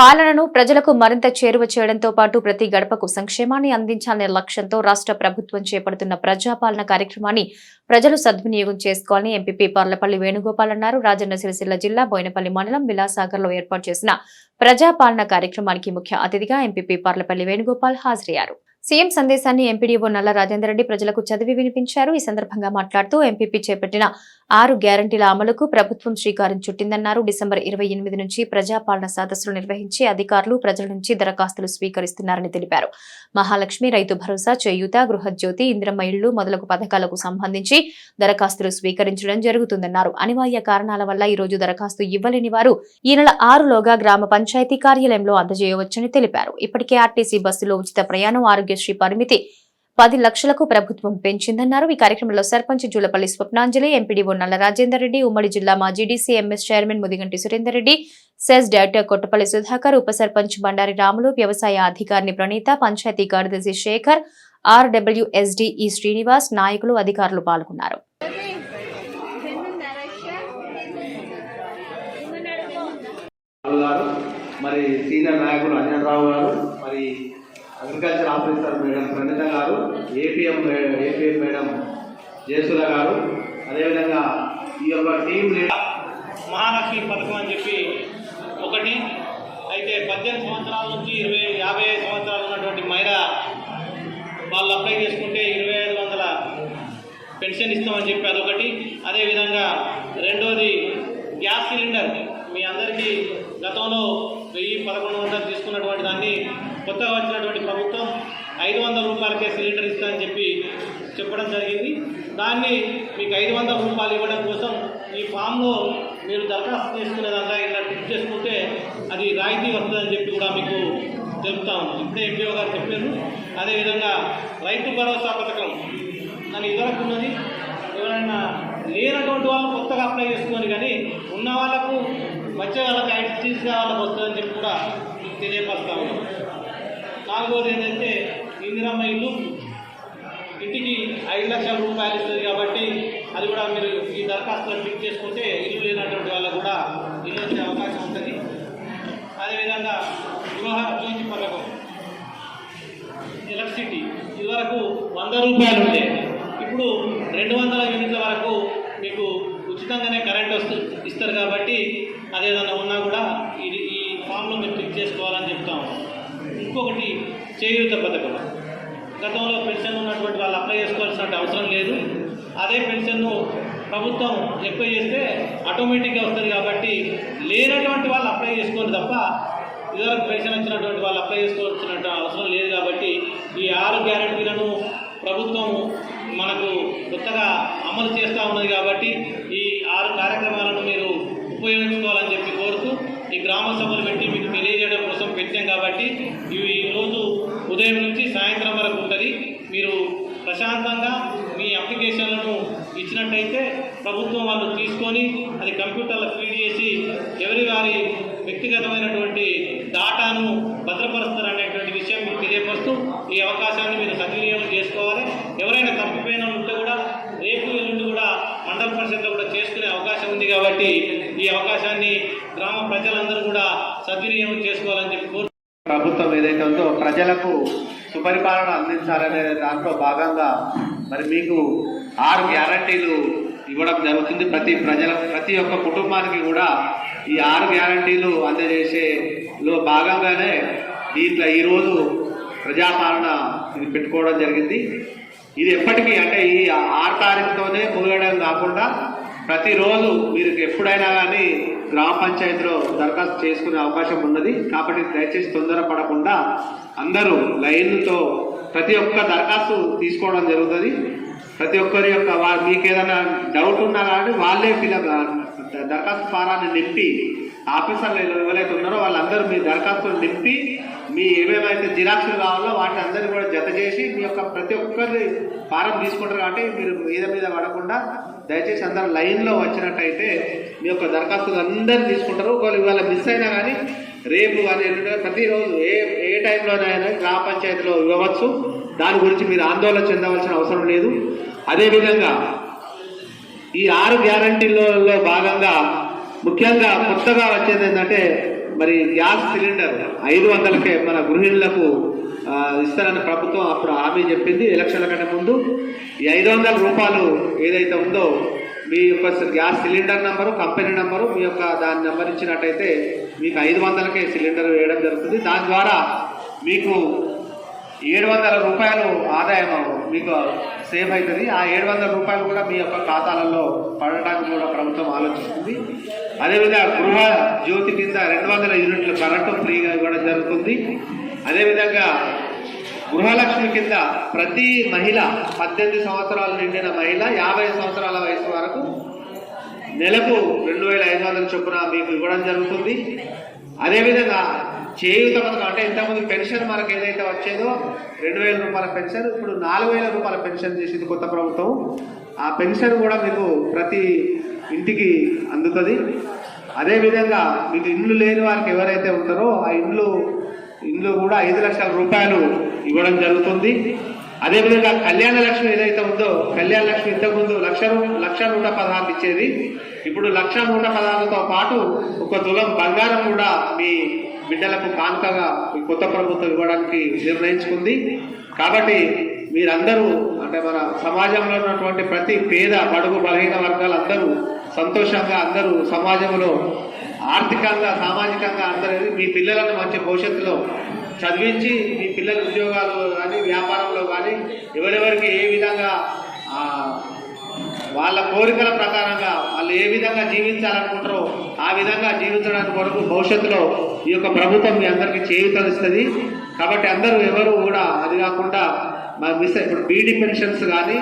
పాలనను ప్రజలకు మరింత చేరువ చేయడంతో పాటు ప్రతి గడపకు సంక్షేమాన్ని అందించాలనే లక్ష్యంతో రాష్ట్ర ప్రభుత్వం చేపడుతున్న ప్రజాపాలన కార్యక్రమాన్ని ప్రజలు సద్వినియోగం చేసుకోవాలని ఎంపీపీ పర్లపల్లి వేణుగోపాల్ అన్నారు. రాజన్న సిరిసిల్ల జిల్లా బోయినపల్లి మండలం విలాసాగర్లో ఏర్పాటు చేసిన ప్రజాపాలన కార్యక్రమానికి ముఖ్య అతిథిగా ఎంపీపీ పర్లపల్లి వేణుగోపాల్ హాజరయ్యారు. సీఎం సందేశాన్ని ఎంపీడీఓ నల్ల రాజేందర్ రెడ్డి ప్రజలకు చదివి వినిపించారు. ఈ సందర్భంగా మాట్లాడుతూ ఎంపీపీ చేపట్టిన ఆరు గ్యారంటీల అమలుకు ప్రభుత్వం శ్రీకారం చుట్టిందన్నారు. డిసెంబర్ ఇరవై ఎనిమిది నుంచి ప్రజాపాలన సదస్సులు నిర్వహించి అధికారులు ప్రజల నుంచి దరఖాస్తులు స్వీకరిస్తున్నారని తెలిపారు. మహాలక్ష్మి రైతు భరోసా చేయూత గృహజ్యోతి ఇంద్రమ్మ ఇళ్ళు మొదలగు పథకాలకు సంబంధించి దరఖాస్తులు స్వీకరించడం జరుగుతుందన్నారు. అనివార్య కారణాల వల్ల ఈ రోజు దరఖాస్తు ఇవ్వలేని వారు ఈ నెల ఆరులోగా గ్రామ పంచాయతీ కార్యాలయంలో అందజేయవచ్చని తెలిపారు. ఇప్పటికే ఆర్టీసీ బస్సులో ఉచిత ప్రయాణం ఆరోగ్య ఆరోగ్యశ్రీ పరిమితి. పది లక్షలకు ప్రభుత్వం పెంచిందన్నారు. ఈ కార్యక్రమంలో సర్పంచ్ జూలపల్లి స్వప్నాంజలి ఎంపీడీఓ నల్ల రాజేందర్ రెడ్డి ఉమ్మడి జిల్లా మాజీ DC MS chairman Mudiganti Surender Reddy CESS director Kottapalli Sudhakar ఉప సర్పంచ్ బండారి రాములు వ్యవసాయ అధికారిని ప్రణీత పంచాయతీ కార్యదర్శి శేఖర్ ఆర్డబ్ల్యూఎస్డి ఈ శ్రీనివాస్ నాయకులు అధికారులు పాల్గొన్నారు. మరి సీనియర్ నాయకులు అంజన్ రావు గారు మరి అగ్రికల్చర్ ఆఫీసర్ మేడం ప్రణిత గారు ఏపీఎం ఏపీఎం మేడం జయసుధ గారు. అదేవిధంగా ఈ యొక్క టీం లీడర్ మహాలక్ష్మి పథకం అని చెప్పి ఒకటి. అయితే పద్దెనిమిది సంవత్సరాల నుంచి ఇరవై యాభై ఐదు సంవత్సరాలు ఉన్నటువంటి మహిళ వాళ్ళు అప్లై చేసుకుంటే ఇరవై ఐదు వందల పెన్షన్ ఇస్తామని చెప్పి అదొకటి. అదేవిధంగా రెండోది గ్యాస్ సిలిండర్. మీ అందరికీ గతంలో వెయ్యి పదకొండు వందలు తీసుకున్నటువంటి దాన్ని కొత్తగా వచ్చినటువంటి ప్రభుత్వం ఐదు వందల రూపాయలకే సిలిండర్ ఇస్తామని చెప్పి చెప్పడం జరిగింది. దాన్ని మీకు ఐదు వందల రూపాయలు ఇవ్వడం కోసం ఈ ఫామ్లో మీరు దరఖాస్తు చేసుకునేదంతా ఇలా టిక్ చేసుకుంటే అది రాయితీ వస్తుందని చెప్పి కూడా మీకు తెలుపుతా ఉన్నాం. ఇప్పుడే ఎంపీఓ గారు చెప్పారు. అదేవిధంగా రైతు భరోసా పథకం నన్ను ఇదివరకు ఉన్నది. ఎవరైనా లేనటువంటి వాళ్ళు కొత్తగా అప్లై చేసుకున్నారు కానీ ఉన్న వాళ్ళకు వచ్చే వాళ్ళకి ఐటీ వాళ్ళకి వస్తుందని చెప్పి కూడా తెలియపరుస్తా ఉన్నాం. నాలుగోది ఏంటంటే ఇందిరమ్మ ఇల్లు. ఇంటికి ఐదు లక్షల రూపాయలు ఇస్తుంది కాబట్టి అది కూడా మీరు ఈ దరఖాస్తులో క్లిక్ చేసుకుంటే ఇల్లు లేనటువంటి వాళ్ళకు కూడా ఇల్లు వచ్చే అవకాశం ఉంటుంది. అదేవిధంగా గృహ జ్యోతి పథకం ఎలక్ట్రిసిటీ ఇదివరకు వంద రూపాయలు ఉండే. ఇప్పుడు రెండు వందల యూనిట్ల వరకు మీకు ఉచితంగానే కరెంట్ వస్తు ఇస్తారు కాబట్టి అదేదన్నా ఉన్నా కూడా ఇది ఈ ఫామ్లో మీరు క్లిక్ చేసుకోవాలని చెప్తాము ఇంకొకటి చేయూత పథకం. గతంలో పెన్షన్ ఉన్నటువంటి వాళ్ళు అప్లై చేసుకోవాల్సిన అవసరం లేదు. అదే పెన్షన్ను ప్రభుత్వం ఎక్కువ చేస్తే ఆటోమేటిక్గా వస్తుంది కాబట్టి లేనటువంటి వాళ్ళు అప్లై చేసుకోండి తప్ప ఇదివరకు పెన్షన్ వచ్చినటువంటి వాళ్ళు అప్లై చేసుకోవాల్సిన అవసరం లేదు కాబట్టి ఈ ఆరు గ్యారెంటీలను ప్రభుత్వం మనకు కొత్తగా అమలు చేస్తూ ఉన్నది కాబట్టి ఈ ఆరు కార్యక్రమాలను మీరు ఉపయోగించుకోవాలని చెప్పి కోరుతూ ఈ గ్రామ సభలు విషయం కాబట్టి ఇవి రోజు ఉదయం నుంచి సాయంత్రం వరకు ఉంటుంది. మీరు ప్రశాంతంగా మీ అప్లికేషన్లను ఇచ్చినట్టయితే ప్రభుత్వం వాళ్ళు తీసుకొని అది కంప్యూటర్లో ఫీడ్ చేసి ఎవరి వారి వ్యక్తిగతమైనటువంటి డాటాను భద్రపరుస్తారనేటువంటి విషయం మీకు తెలియపరుస్తూ ఈ అవకాశాన్ని మీరు సద్వినియోగం చేసుకోవాలి. ఎవరైనా తప్పిపోయిన ఉంటే కూడా రేపు ఎల్లుండి కూడా మండల పరిషత్లో కూడా చేసుకునే అవకాశం ఉంది కాబట్టి ఈ అవకాశాన్ని గ్రామ ప్రజలందరూ కూడా సద్వినియోగం చేసుకోవాలని చెప్పి ప్రభుత్వం ఏదైతే ఉందో ప్రజలకు సుపరిపాలన అందించాలనే దాంట్లో భాగంగా మరి మీకు ఆరు గ్యారంటీలు ఇవ్వడం జరుగుతుంది. ప్రతి ప్రజల ప్రతి ఒక్క కుటుంబానికి కూడా ఈ ఆరు గ్యారంటీలు అందజేసేలో భాగంగానే దీంట్లో ఈరోజు ప్రజాపాలన ఇది పెట్టుకోవడం జరిగింది. ఇది ఎప్పటికీ అంటే ఈ ఆరు తారీఖుతోనే ముగడం కాకుండా ప్రతిరోజు మీరు ఎప్పుడైనా కానీ గ్రామ పంచాయతీలో దరఖాస్తు చేసుకునే అవకాశం ఉన్నది. కాబట్టి దయచేసి తొందరపడకుండా అందరూ లైన్తో ప్రతి ఒక్క దరఖాస్తు తీసుకోవడం జరుగుతుంది. ప్రతి ఒక్కరి యొక్క మీకు ఏదైనా డౌట్ ఉన్నా కానీ వాళ్ళే ఫిలప్ దరఖాస్తు ఫారాన్ని నింపి ఆఫీసర్లు ఎవరైతే ఉన్నారో వాళ్ళందరూ మీ దరఖాస్తులు నింపి మీ ఏమేమైతే జిరాక్స్లు కావాలో వాటి అందరినీ కూడా జత చేసి మీ యొక్క ప్రతి ఒక్కరి ఫారం తీసుకుంటారు కాబట్టి మీరు మీద మీద పడకుండా దయచేసి అందరూ లైన్లో వచ్చినట్టయితే మీ యొక్క దరఖాస్తులు అందరూ తీసుకుంటారు. ఒకవేళ ఇవాళ మిస్ అయినా కానీ రేపు కానీ కానీ ప్రతిరోజు ఏ ఏ టైంలోనైనా గ్రామ పంచాయతీలో ఇవ్వవచ్చు. దాని గురించి మీరు ఆందోళన చెందవలసిన అవసరం లేదు. అదేవిధంగా ఈ ఆరు గ్యారంటీలలో భాగంగా ముఖ్యంగా కొత్తగా వచ్చేది ఏంటంటే మరి గ్యాస్ సిలిండర్. ఐదు వందలకే మన గృహిణులకు ఇస్తారని ప్రభుత్వం అప్పుడు హామీ చెప్పింది ఎలక్షన్ల కంటే ముందు. ఈ ఐదు వందల రూపాయలు ఏదైతే ఉందో మీ యొక్క gas cylinder number company number మీ యొక్క దాని నెంబర్ ఇచ్చినట్టయితే మీకు ఐదు వందలకే సిలిండర్ వేయడం జరుగుతుంది. దాని ద్వారా మీకు ఏడు వందల రూపాయలు ఆదాయం మీకు సేవ్ అవుతుంది. ఆ ఏడు వందల రూపాయలు కూడా మీ యొక్క ఖాతాలలో పడటానికి కూడా ప్రభుత్వం ఆలోచిస్తుంది. అదేవిధంగా గృహ జ్యోతి కింద రెండు వందల యూనిట్లు కరెంటు ఫ్రీగా ఇవ్వడం జరుగుతుంది. అదేవిధంగా గృహలక్ష్మి కింద ప్రతి మహిళ పద్దెనిమిది సంవత్సరాలు నిండిన మహిళ యాభై సంవత్సరాల వయసు వరకు నెలకు రెండు వేల ఐదు వందల చొప్పున మీకు ఇవ్వడం జరుగుతుంది. అదేవిధంగా చేయూత పథకం అంటే ఇంతకుముందు పెన్షన్ మనకు ఏదైతే వచ్చేదో రెండు వేల రూపాయల పెన్షన్ ఇప్పుడు నాలుగు వేల రూపాయల పెన్షన్ చేసింది కొత్త ప్రభుత్వం. ఆ పెన్షన్ కూడా మీకు ప్రతి ఇంటికి అందుతుంది. అదేవిధంగా మీకు ఇండ్లు లేని వారికి ఎవరైతే ఉంటారో ఆ ఇండ్లు ఇండ్లు కూడా ఐదు లక్షల రూపాయలు ఇవ్వడం జరుగుతుంది. అదేవిధంగా కళ్యాణ లక్ష్మి ఏదైతే ఉందో కళ్యాణ లక్ష్మి ఇంతకుముందు లక్ష రూ- లక్ష నూట పదహారు ఇచ్చేది. ఇప్పుడు లక్ష నూట పదహారుతో పాటు ఒక తులం బంగారం కూడా మీ బిడ్డలకు కానుకగా ఈ కొత్త ప్రభుత్వం ఇవ్వడానికి నిర్ణయించుకుంది. కాబట్టి మీరందరూ అంటే మన సమాజంలో ఉన్నటువంటి ప్రతి పేద బడుగు బలహీన వర్గాలందరూ సంతోషంగా అందరూ సమాజంలో ఆర్థికంగా సామాజికంగా అందరూ మీ పిల్లలను మంచి భవిష్యత్తులో చదివించి మీ పిల్లల ఉద్యోగాలు కానీ వ్యాపారంలో కానీ ఎవరెవరికి ఏ విధంగా వాళ్ళ కోరికల ప్రకారంగా వాళ్ళు ఏ విధంగా జీవించాలనుకుంటారో ఆ విధంగా జీవించడానికి కొరకు భవిష్యత్తులో ఈ యొక్క ప్రభుత్వం మీ అందరికీ చేయూతనిస్తుంది కాబట్టి అందరూ ఎవరు కూడా అది కాకుండా మా మిస్ ఇప్పుడు బీడీ పెన్షన్స్ కానీ